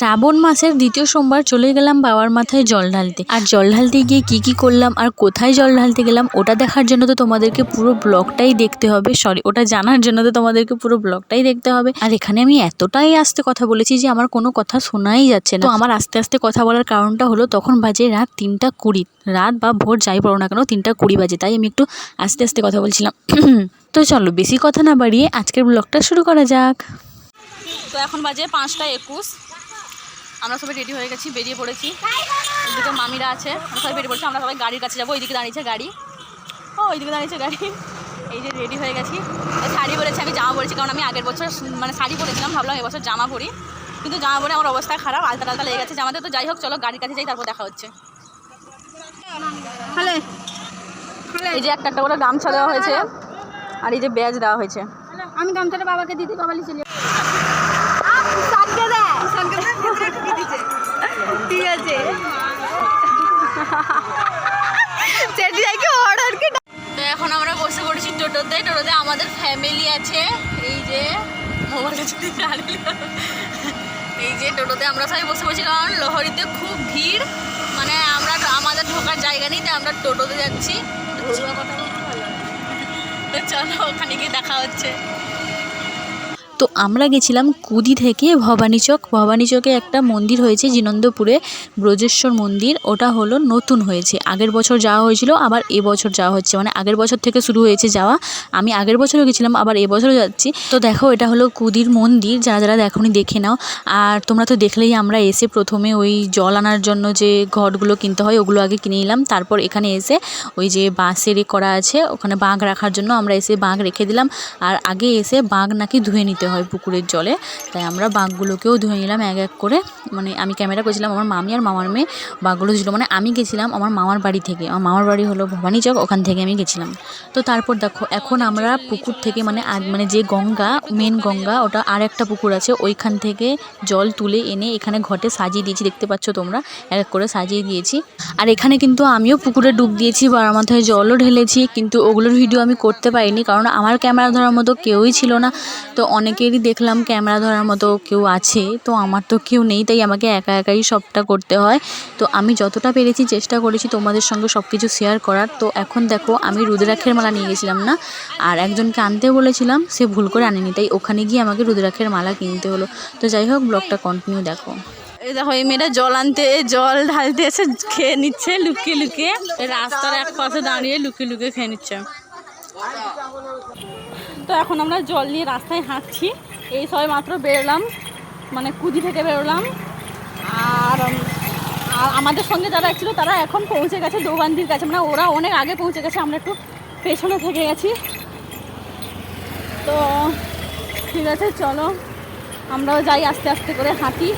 শ্রাবণ মাসের দ্বিতীয় সোমবার চলে গেলাম বাবার মাথায় জল ঢালতে। আর জল ঢালতে গিয়ে কি কি করলাম আর কোথায় জল ঢালতে গেলাম, ওটা দেখার জন্য তো তোমাদেরকে পুরো ব্লগটাই দেখতে হবে। সরি ওটা জানার জন্য তো তোমাদেরকে পুরো ব্লগটাই দেখতে হবে। আর এখানে আমি এতটাই আস্তে কথা বলেছি যে আমার কোনো কথা শোনাই যাচ্ছে না। তো আমার আস্তে আস্তে কথা বলার কারণটা হলো, তখন বাজে রাত তিনটা কুড়ি। রাত বা ভোর যাই পড়ো না কেন, তিনটা কুড়ি বাজে, তাই আমি একটু আস্তে আস্তে কথা বলছিলাম। তো চলো, বেশি কথা না বাড়িয়ে আজকের ব্লগটা শুরু করা যাক। তো এখন বাজে পাঁচটা একুশ। আমরা সবাই রেডি হয়ে গেছি বেরিয়ে পড়েছি। এদিকে মামিরা আছে আমরা সবাই বেরিয়ে পড়েছি আমরা সবাই গাড়ির কাছে যাব ওইদিকে দাঁড়িয়েছে গাড়ি। ও ওইদিকে দাঁড়িয়েছে গাড়ি। এই যে রেডি হয়ে গেছি। শাড়ি পরেছি আমি জামা পরেছি কারণ আমি আগের বছর মানে শাড়ি পরেছিলাম ভাবলাম এবছর জামা পরি। কিন্তু জামা পরে আমার অবস্থা খারাপ আলতা টালতা লেগে গেছে। জামাতে তো যাই হোক চলো গাড়ির কাছে যাই তারপর দেখা হচ্ছে। এই যে একটা একটা করে গামছা দেওয়া হয়েছে আর এই যে ব্যাজ দেওয়া হয়েছে। আমি গামছাটা বাবাকে দিতে বাবালি চলে ঠিক আছে এখন আমরা বসে পড়েছি টোটোতে। টোটোতে আমাদের ফ্যামিলি আছে। এই যে মোবাইলটা যদি এই যে টোটোতে আমরা সবাই বসে পড়েছি, কারণ লোহরিতে খুব ভিড়। মানে আমরা আমাদের ঢোকার জায়গা নেই, তাই আমরা টোটোতে যাচ্ছি। তো চলো ওখানে গিয়ে দেখা হচ্ছে। তো আমরা গেছিলাম কুদি থেকে ভবানীচক। ভবানীচকে একটা মন্দির হয়েছে জিনন্দপুরে, ব্রজেশ্বর মন্দির। ওটা হলো নতুন হয়েছে। আগের বছর যাওয়া হয়েছিল, আবার এবছর যাওয়া হচ্ছে। মানে আগের বছর থেকে শুরু হয়েছে যাওয়া। আমি আগের বছরও গেছিলাম, আবার এবছরও যাচ্ছি। তো দেখো, এটা হলো কুদির মন্দির। যারা যারা দেখোনি দেখে নাও। আর তোমরা তো দেখলেই আমরা এসে প্রথমে ওই জল আনার জন্য যে ঘটগুলো কিনতে হয়, ওগুলো আগে কিনে নিলাম। তারপর এখানে এসে ওই যে বাঁশের করা আছে, ওখানে বাঁক রাখার জন্য আমরা এসে বাঁক রেখে দিলাম। আর আগে এসে বাঁক নাকি ধুয়ে নিতে হয় পুকুরের জলে। তাই আমরা বাঘগুলোকেও ধুয়ে নিলাম এক এক করে। মানে আমি ক্যামেরা করেছিলাম আমার মামি আর মামার মেয়ে বাঘগুলো ছিল মানে আমি গেছিলাম আমার মামার বাড়ি থেকে। আমার মামার বাড়ি হলো ভবানীচক ওখান থেকে আমি গেছিলাম। তো তারপর দেখো, এখন আমরা পুকুর থেকে মানে মানে যে গঙ্গা মেন গঙ্গা, ওটা আর একটা পুকুর আছে। ওইখান থেকে জল তুলে এনে এখানে ঘটে সাজিয়ে দিয়েছি। দেখতে পাচ্ছ তোমরা? এক এক করে সাজিয়ে দিয়েছি। আর এখানে কিন্তু আমিও পুকুরে ডুব দিয়েছি বাবার মাথায় জলও ঢেলেছি। কিন্তু ওগুলোর ভিডিও আমি করতে পারিনি। কারণ আমার ক্যামেরা ধরার মতো কেউই ছিল না। তো অনেকেরই দেখলাম ক্যামেরা ধরার মতো কেউ আছে, তো আমার তো কেউ নেই, তাই আমাকে একা একাই সবটা করতে হয়। তো আমি যতটা পেরেছি চেষ্টা করেছি তোমাদের সঙ্গে সব কিছু শেয়ার করার। তো এখন দেখো, আমি রুদ্রাক্ষের মালা নিয়ে গেছিলাম না, আর একজনকে আনতে বলেছিলাম, সে ভুল করে আনেনি, তাই ওখানে গিয়ে আমাকে রুদ্রাক্ষের মালা কিনতে হলো। তো যাই হোক ব্লগটা কন্টিনিউ দেখো। এই দেখো, এই মেয়েটা জল আনতে, জল ঢালতে এসে খেয়ে নিচ্ছে, লুকিয়ে লুকিয়ে। রাস্তার এক পাশে দাঁড়িয়ে লুকিয়ে লুকিয়ে খেয়ে নিচ্ছে। তো এখন আমরা জল নিয়ে রাস্তায় হাঁটছি। এই সবাই মাত্র বেরোলাম মানে কুদি থেকে বেরোলাম। আর আর আমাদের সঙ্গে যারা ছিল, তারা এখন পৌঁছে গেছে দৌবান্দির কাছে। মানে ওরা অনেক আগে পৌঁছে গেছে, আমরা একটু পেছনে থেকে গেছি। তো, ঠিক আছে, চলো। আমরাও যাই আস্তে আস্তে করে হাঁটি।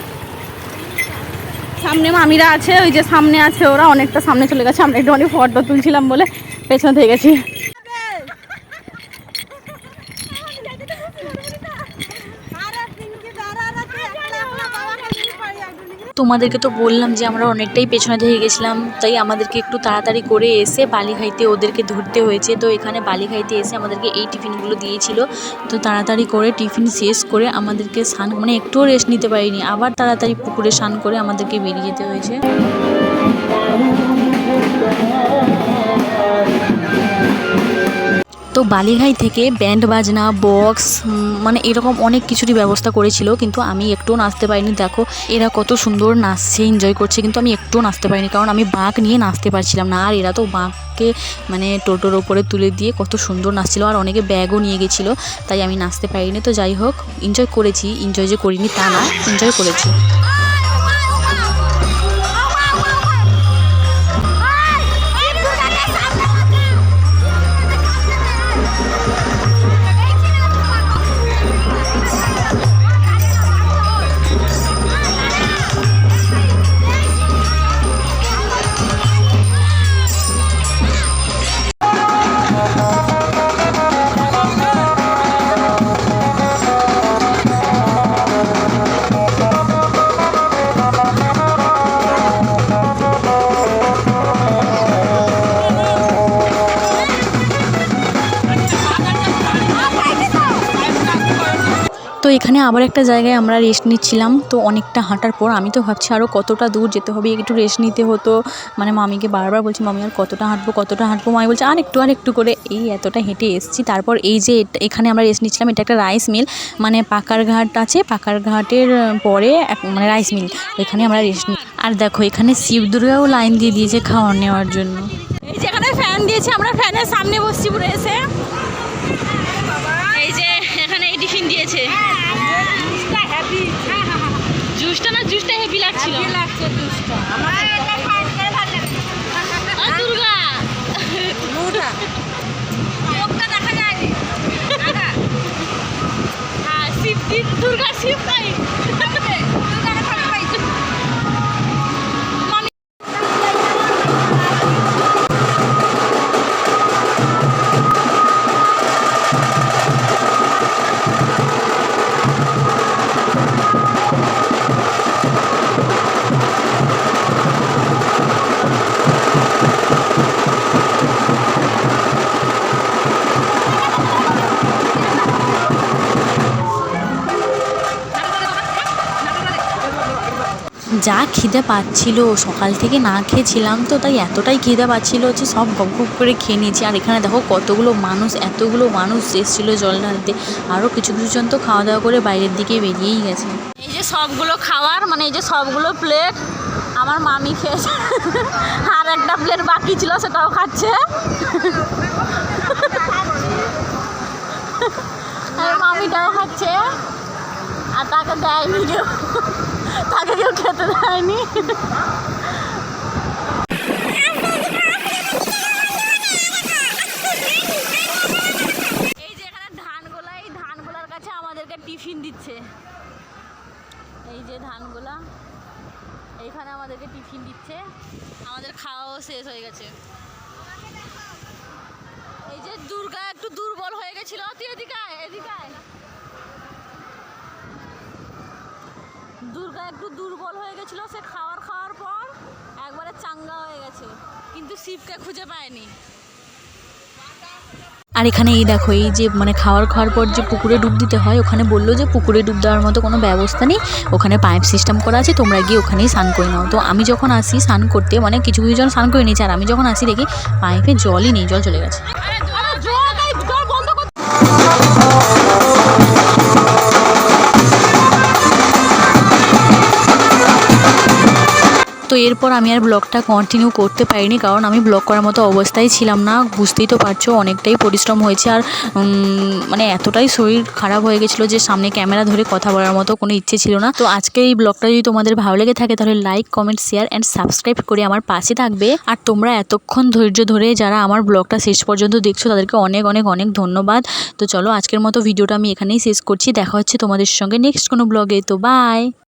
সামনে মামিরা আছে, ওই যে সামনে আছে ওরা, অনেকটা সামনে চলে গেছে। আমরা একটু অনেক ফটো তুলছিলাম বলে পেছনে থেকে গেছি। তোমাদেরকে তো বললাম যে আমরা অনেকটাই পেছনে থেকে গেছিলাম, তাই আমাদেরকে একটু তাড়াতাড়ি করে এসে বালিঘাইতে ওদেরকে ধরতে হয়েছে। তো এখানে বালিঘাইতে এসে আমাদেরকে এই টিফিনগুলো দিয়েছিল। তো তাড়াতাড়ি করে টিফিন শেষ করে আমাদেরকে স্নান মানে একটুও রেস্ট নিতে পারিনি, আবার তাড়াতাড়ি পুকুরে স্নান করে আমাদেরকে বেরিয়ে যেতে হয়েছে। তো বালিঘাই থেকে ব্যান্ড বাজনা, বক্স মানে এরকম অনেক কিছুরই ব্যবস্থা করেছিল, কিন্তু আমি একটুও নাচতে পারিনি। দেখো, এরা কত সুন্দর নাচছে এনজয় করছে, কিন্তু আমি একটুও নাচতে পারিনি, কারণ আমি বাঁক নিয়ে নাচতে পারছিলাম না। আর এরা তো বাঁককে মানে টোটোর ওপরে তুলে দিয়ে কত সুন্দর নাচছিল, আর অনেকে ব্যাগও নিয়ে গেছিল, তাই আমি নাচতে পারিনি। তো যাই হোক এনজয় করেছি এনজয় যে করিনি তা না এনজয় করেছি। এখানে আবার একটা জায়গায় আমরা রেস্ট নিচ্ছিলাম। তো অনেকটা হাঁটার পর আমি তো ভাবছি আরও কতটা দূর যেতে হবে, একটু রেস্ট নিতে হতো। মানে মামিকে বারবার বলছি, মামি, আর কতটা হাঁটবো কতটা হাঁটবো? মামি বলছে, আর একটু আর একটু করে। এই এতটা হেঁটে এসেছি। তারপর এই যে এখানে আমরা রেস্ট নিচ্ছিলাম, এটা একটা রাইস মিল মানে পাকার ঘাট আছে, পাকার ঘাটের পরে এক- মানে রাইস মিল এখানে আমরা রেস্ট নিই আর দেখো, এখানে শিব দুর্গাও লাইন দিয়ে দিয়েছে খাওয়ার নেওয়ার জন্য। এই যে এখানে ফ্যান দিয়েছে, আমরা ফ্যানের সামনে বসছি পুরো এসে। জুসটা না জুসটা হেভি লাগছিল আর দুর্গা হ্যাঁ শিব দি- দুর্গা শিব নাই যা খিদে পাচ্ছিল, সকাল থেকে না খেয়েছিলাম তো, তাই এতটাই খিদে পাচ্ছিল যে সব গপ গপ করে খেয়ে নিয়েছি। আর এখানে দেখো কতগুলো মানুষ, এতগুলো মানুষ এসেছিল জল ঢালতে। আরও কিছু কিছু জন তো খাওয়া দাওয়া করে বাইরের দিকে বেরিয়েই গেছে। এই যে সবগুলো খাওয়ার মানে এই যে সবগুলো প্লেট আমার মামি খেয়েছে। আর একটা প্লেট বাকি ছিল, সেটাও খাচ্ছে। আর মামিটাও খাচ্ছে। আর তাকে দেয়নি কেউ তাকে কেউ খেতে দেয়নি। এই যে এখানে এই কাছে আমাদেরকে টিফিন দিচ্ছে। এই যে এইখানে আমাদেরকে টিফিন দিচ্ছে। আমাদের খাওয়াও শেষ হয়ে গেছে। এই যে দুর্গা একটু দুর্বল হয়ে গেছিল। তুই এদিকে আয়, দুর্গা একটু দুর্বল হয়ে গেছিল সে খাওয়ার খাওয়ার পর একবারে চাঙ্গা হয়ে গেছে। কিন্তু শিবকে খুঁজে পায়নি। আর এখানে এই দেখো এই যে মানে খাওয়ার খাওয়ার পর যে পুকুরে ডুব দিতে হয় ওখানে বলল যে পুকুরে ডুব দেওয়ার মতো কোনো ব্যবস্থা নেই। ওখানে পাইপ সিস্টেম করা আছে তোমরা গিয়ে ওখানেই স্নান করে নাও। তো আমি যখন আসি স্নান করতে মানে কিছু কিছু জন স্নান করে নিয়েছে আর আমি যখন আসি দেখি পাইপে জলই নেই জল চলে গেছে। তো এরপর আমি আর ব্লগটা কন্টিনিউ করতে পারিনি, কারণ আমি ব্লগ করার মতো অবস্থায় ছিলাম না। বুঝতেই তো পারছ, অনেকটাই পরিশ্রম হয়েছে আর মানে এতটাই শরীর খারাপ হয়ে গেছিল যে সামনে ক্যামেরা ধরে কথা বলার মতো কোনো ইচ্ছে ছিল না। তো আজকে এই ব্লগটা যদি তোমাদের ভালো লেগে থাকে, তাহলে like comment share and subscribe করে আমার পাশে থাকবে। আর তোমরা এতক্ষণ ধৈর্য ধরে যারা আমার ব্লগটা শেষ পর্যন্ত দেখছ, তাদেরকে অনেক অনেক অনেক ধন্যবাদ। তো চলো, আজকের মতো ভিডিওটা আমি এখানেই শেষ করছি। দেখা হচ্ছে তোমাদের সঙ্গে নেক্সট কোনো ব্লগে। তো বাই